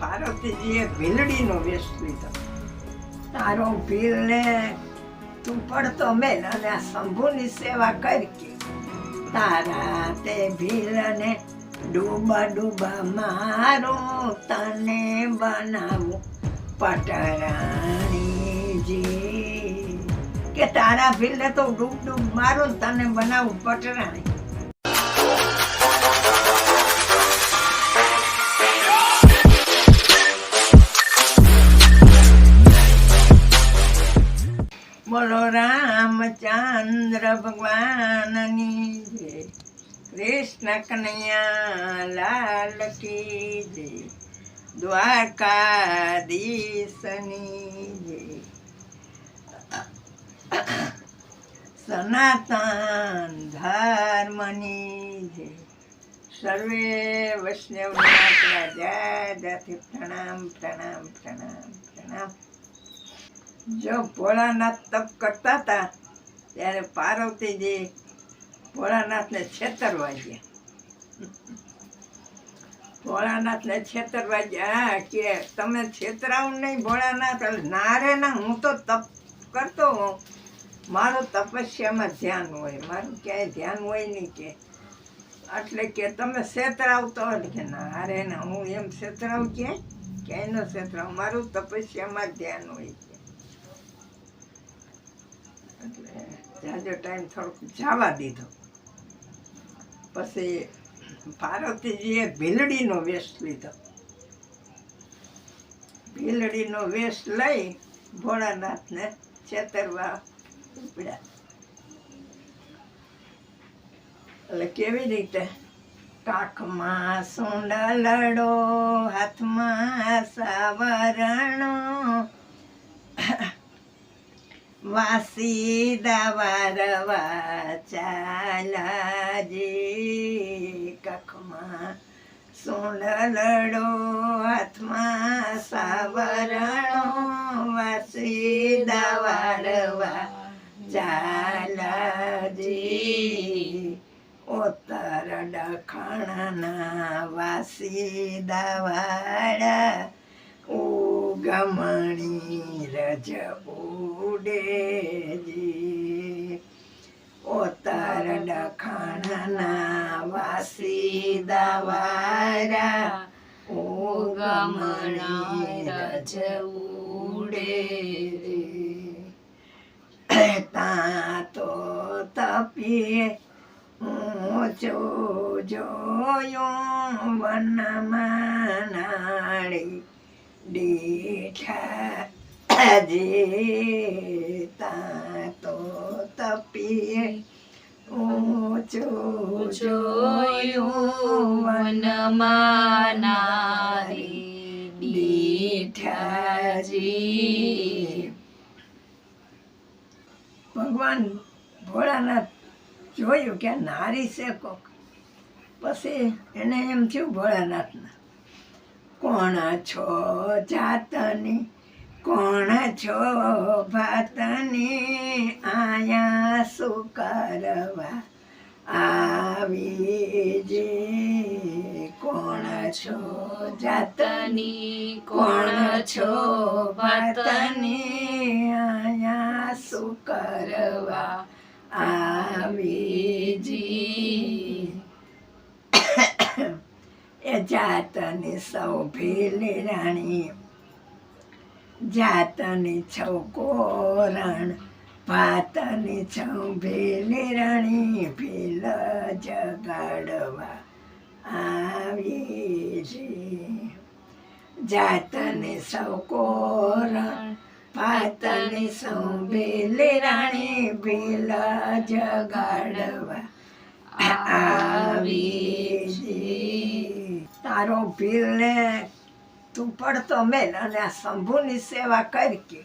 પાર્વતીજીએ ભીલડીનો વેશ લીધો. તારો ભીલને તું પડતો મેલ અને આ શંભુની સેવા કરી તારા તે ભીલને ડૂબા ડૂબા મારું તને બનાવું. પટરાણીજી, કે તારા ભીલને તો ડૂબ ડૂબ મારું તને બનાવું, પટરાણી. બોલો રામચંદ્ર ભગવાનની જય. કૃષ્ણ કનૈયા લાલ કી જય. દ્વારકાધીશની જય. સનાતન ધર્મની જય. સર્વે વૈષ્ણવ જય પ્રણામ પ્રણામ પ્રણામ પ્રણામ. જો ભોળાનાથ તપ કરતા હતા, ત્યારે પાર્વતીજી ભોળાનાથને છેતરવા ગયા. ભોળાનાથને છેતરવા ગયા કે તમે છેતરાવ નહીં ભોળાનાથ ના રે ના હું તો તપ કરતો હોઉં. મારું તપસ્યામાં ધ્યાન હોય, મારું ક્યાંય ધ્યાન હોય નહીં કે. એટલે કે તમે છેતરાવતો કે ના ના હું એમ છેતરાવ ક્યાંય? ક્યાંય ન છેતરાવ. મારું તપસ્યામાં ધ્યાન હોય. એટલે જાજો ટાઈમ થોડોક જવા દીધો. પછી પાર્વતીજીએ ભીલડીનો વેશ લીધો. ભીલડીનો વેશ લઈ ભોળાનાથને છેતરવા ઉપડ્યા. એટલે કેવી રીતે? કાખમાં સુંડલડો હાથમાં સાવરણો વાસી દવારવા ચાલાજી કખમાં સુંડલડો હાથમાં સાવરણો વાસી દવારવા ચાલાજી ઉત્તર દખણના વાસી દવાડા ઉગમણી રજ ઉડેજી ઉત્તર દખણના વાસી દવારા ઉગમણી રજ ઉડે તા તો તપીએ ઊંચો જોયો વનમાં દીઠા જેતા તો તપીએ. ઊંચો જોયું વનમાં નારી દીઠાજી ભગવાન ભોળાનાથ જોયું કે નારી છે કોક. પછી એને એમ થયું ભોળાનાથને. કોણ છો જાતની? કોણ છો ભાતની? આયા શું કરવા આવી જે? કોણ છો જાતની? કોણ છો ભાતની? આયા શું કરવા આવીજી એ જાતની સૌ ભીલી રાણી, જાતની છૌ કોરણ, ભાતની છૌ ભીલી રાણી, ભીલ જગાડવા આવી છે જાતની સૌ કોરણ પાતની ભીલી રાણી, ભીલ જગાડવા આવી છે. તારો ભીલને તું પડતો મેલ અને આ શંભુની સેવા કરી કે.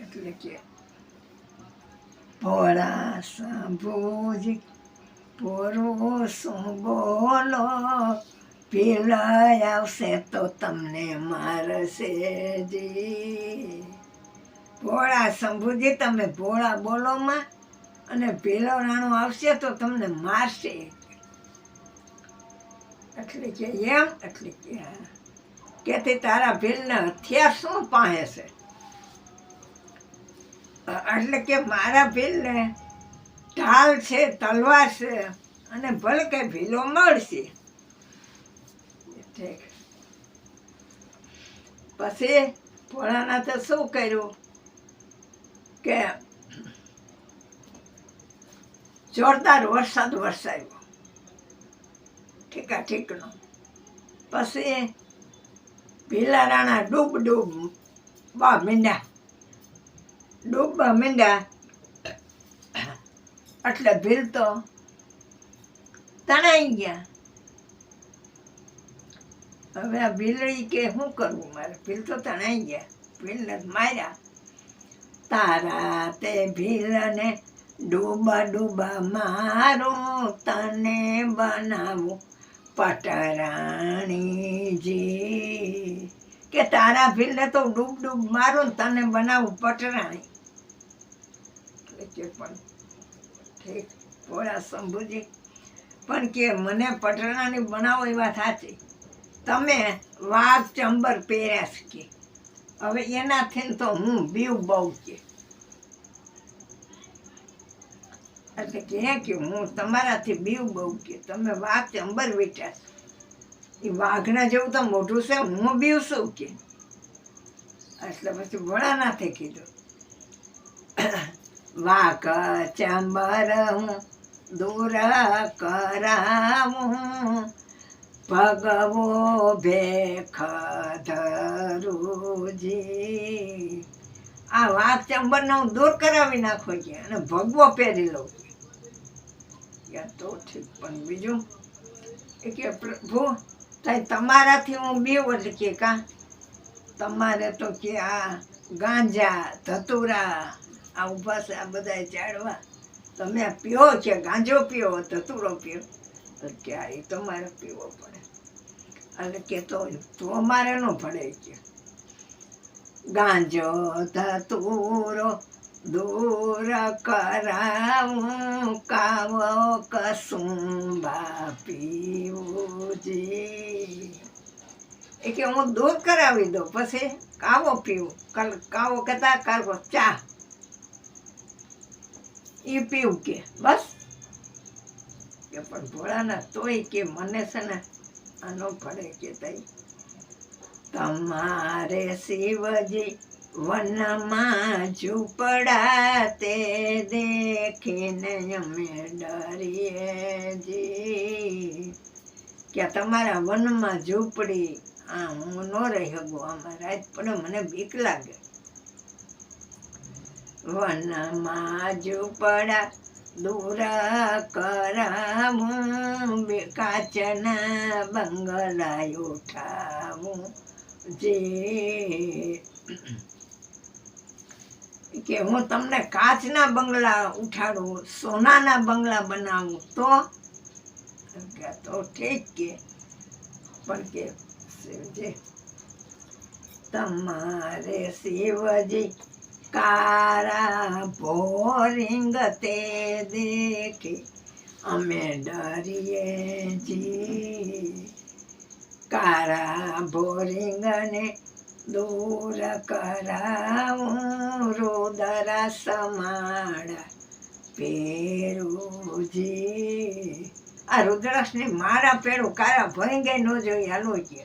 એટલે કે, ભોળા શંભુજી શું બોલો પીલાય આવશે તો તમને મારશે જી. ભોળા શંભુજી, તમે ભોળા બોલોમાં અને પીલો રાણો આવશે તો તમને મારશે. એટલે કે એમ, એટલે કે તે તારા ભીલને હથિયાર શું પાસે છે? એટલે કે મારા ભીલને ઢાલ છે, તલવાર છે અને ભલે કે ભીલો મળશે પછી ભોળાનાથે શું કર્યું? કે જોરદાર વરસાદ વરસાવ્યો. ઠીકા ઠીકનો. પછી ભીલા રાણા ડૂબ ડૂબ બા મીંડા. ડૂબવા મીંડા. એટલે ભીલ તો તણાઈ ગયા. હવે આ ભીલડી કે શું કરવું મારે? ભીલ તો તણાઈ ગયા. ભીલને માર્યા. તારા તે ભીલને ડૂબા ડૂબા મારું તને બનાવું. પટરાણીજી. કે તારા ભીલને તો ડૂબ ડૂબ મારું ને તને બનાવું પટરાણી. પણ ઠીક પોળા શંભુજી, પણ કે મને પટરાણી બનાવો એ વાત સાચી તમે વાઘ ચંબર પહેર્યા છે કે. હવે એનાથી તો હું બીવ બહુ કે એટલે કે હે કે હું તમારાથી બીવ બહુ કે તમે વાઘ અંબર બેઠા એ વાઘના જેવું તો મોઢું છે, હું બીવ છું કે. એટલે પછી ભોળાનાથે કીધું, વાઘ ચાંબર હું દૂર કરાવું, ભગવો ભેખ ધરુજી. આ વાઘ ચંબરને હું દૂર કરાવી નાખો કે અને ભગવો પહેરી લઉં. યા તો ઠીક પણ બીજું એ કે પ્રભુ તમારાથી હું બે વર્ષ કે કા? તમારે તો કે આ ગાંજા, ધતુરા, આ ઊભા છે, આ બધા ઝાડવા તમે પીઓ છે ગાંજો પીઓ, ધતુરો પીઓ? કે આ એ તમારે પીવો પડે. એટલે કે તો અમારે ન પડે કે. ગાંજો, ધતુરો દૂર કરાવું કાવો કશું પીવું એ કે હું દૂર કરાવી દઉં પછી કાવો પીવું. કલ કાવો કહેતા કાવો ચા. એ પીવું કે બસ. કે પણ ભોળાના તોય કે મને છે ને આનો પડે કે તઈ. તમારે શિવજી વનમાં ઝૂંપડા તે દેખીને અમે ડરીએ જી. કે તમારા વનમાં ઝૂંપડી, આ હું ન રહી શકું, આમાં રાત પડે મને બીક લાગે. વનમાં ઝૂંપડા દૂર કરાવું કાચના બંગલા ઉઠાવું, જે. કે હું તમને કાચના બંગલા ઉઠાડું, સોનાના બંગલા બનાવું, તો? તો ઠીક કે. પણ કે, શિવજી, તમારે શિવજી કારા ભોરિંગ તે દેખી. અમે ડરીએ જી. કારા ભોરિંગને દૂર કરાવું, રોદરા સમાડા પેરુજી. આ રુદ્રાક્ષની માળા પેરું કારા ભરી ગઈ ન જોઈ હાલો કે